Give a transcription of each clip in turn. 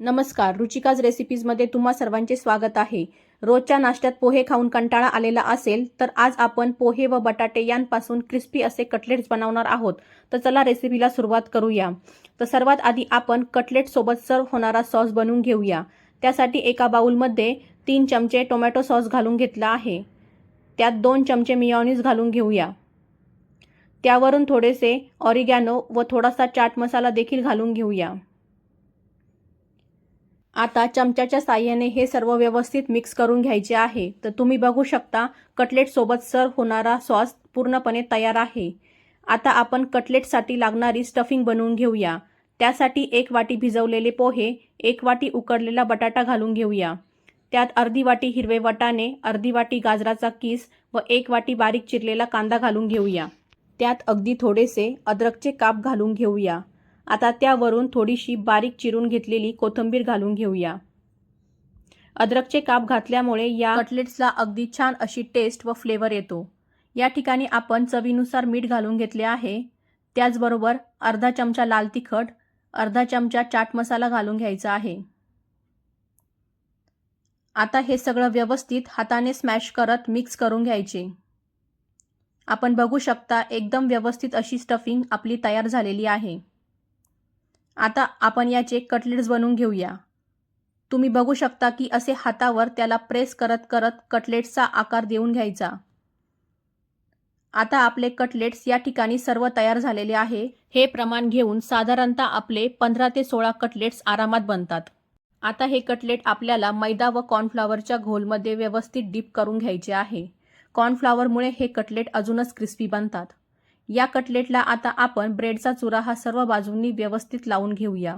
नमस्कार रुचिकाज रेसिपीजमध्ये तुम्हा सर्वांचे स्वागत आहे. रोजच्या नाश्त्यात पोहे खाऊन कंटाळा आलेला असेल तर आज आपण पोहे व बटाटे यांपासून क्रिस्पी असे कटलेट्स बनवणार आहोत. तर चला रेसिपीला सुरुवात करूया. तर सर्वात आधी आपण कटलेटसोबत सर्व होणारा सॉस बनवून घेऊया. त्यासाठी एका बाउलमध्ये तीन चमचे टोमॅटो सॉस घालून घेतला आहे. त्यात दोन चमचे मिओनीज घालून घेऊया. त्यावरून थोडेसे ऑरिगॅनो व थोडासा चाट मसाला देखील घालून घेऊया. आता चमच्याच्या साह्याने हे सर्व व्यवस्थित मिक्स करून घ्यायचे आहे. तर तुम्ही बघू शकता कटलेटसोबत सर्व होणारा सॉस पूर्णपणे तयार आहे. आता आपण कटलेटसाठी लागणारी स्टफिंग बनवून घेऊया. त्यासाठी एक वाटी भिजवलेले पोहे एक वाटी उकडलेला बटाटा घालून घेऊया. त्यात अर्धी वाटी हिरवे वटाणे अर्धी वाटी गाजराचा किस व एक वाटी बारीक चिरलेला कांदा घालून घेऊया. त्यात अगदी थोडेसे अद्रकचे काप घालून घेऊया. आता त्यावरून थोडीशी बारीक चिरून घेतलेली कोथिंबीर घालून घेऊया. अद्रकचे काप घातल्यामुळे या कटलेट्सला अगदी छान अशी टेस्ट व फ्लेवर येतो. या ठिकाणी आपण चवीनुसार मीठ घालून घेतले आहे. त्याचबरोबर अर्धा चमचा लाल तिखट अर्धा चमचा चाट मसाला घालून घ्यायचा आहे. आता हे सगळं व्यवस्थित हाताने स्मॅश करत मिक्स करून घ्यायचे. आपण बघू शकता एकदम व्यवस्थित अशी स्टफिंग आपली तयार झालेली आहे. आता आपण याचे कटलेट्स बनवून घेऊया. तुम्ही बघू शकता की असे हातावर त्याला प्रेस करत करत कटलेट्सचा आकार देऊन घ्यायचा. आता आपले कटलेट्स या ठिकाणी सर्व तयार झालेले आहे. हे प्रमाण घेऊन साधारणतः आपले पंधरा ते सोळा कटलेट्स आरामात बनतात. आता हे कटलेट आपल्याला मैदा व कॉर्नफ्लॉवरच्या घोलमध्ये व्यवस्थित डीप करून घ्यायचे आहे. कॉर्नफ्लॉवरमुळे हे कटलेट अजूनच क्रिस्पी बनतात. या कटलेटला आता आपण ब्रेडचा चुरा हा सर्व बाजूंनी व्यवस्थित लावून घेऊया.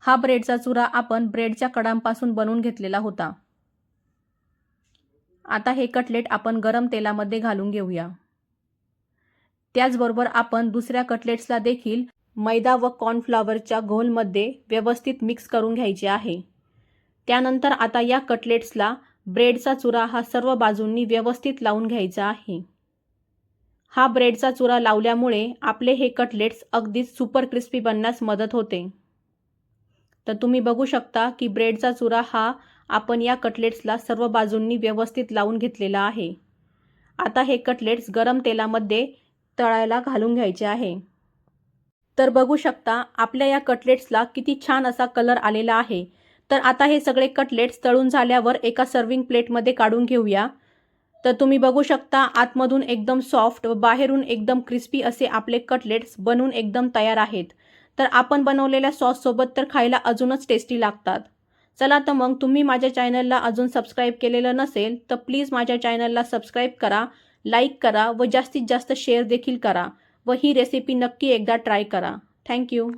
हा ब्रेडचा चुरा आपण ब्रेडच्या कडांपासून बनवून घेतलेला होता. आता हे कटलेट आपण गरम तेलामध्ये घालून घेऊया. त्याचबरोबर आपण दुसऱ्या कटलेट्सला देखील मैदा व कॉर्नफ्लॉवरच्या घोलमध्ये व्यवस्थित मिक्स करून घ्यायचे आहे. त्यानंतर आता या कटलेट्सला ब्रेडचा चुरा हा सर्व बाजूंनी व्यवस्थित लावून घ्यायचा आहे. हा ब्रेडचा चुरा लावल्यामुळे आपले हे कटलेट्स अगदीच सुपर क्रिस्पी बनण्यास मदत होते. तर तुम्ही बघू शकता की ब्रेडचा चुरा हा आपण या कटलेट्सला सर्व बाजूंनी व्यवस्थित लावून घेतलेला आहे. आता हे कटलेट्स गरम तेलामध्ये तळायला घालून घ्यायचे आहे. तर बघू शकता आपल्या या कटलेट्सला किती छान असा कलर आलेला आहे. तर आता हे सगळे कटलेट्स तळून झाल्यावर एका सर्विंग प्लेटमध्ये काढून घेऊया. तर तुम्ही बघू शकता आतमधून एकदम सॉफ्ट व बाहेरून एकदम क्रिस्पी असे आपले कटलेट्स बनून एकदम तयार आहेत. तर आपण बनवलेल्या सॉससोबत तर खायला अजूनच टेस्टी लागतात. चला तर मग तुम्ही माझ्या चॅनलला अजून सबस्क्राईब केलेलं नसेल तर प्लीज माझ्या चॅनलला सबस्क्राईब करा लाईक करा व जास्तीत जास्त शेअर देखील करा व ही रेसिपी नक्की एकदा ट्राय करा. थँक्यू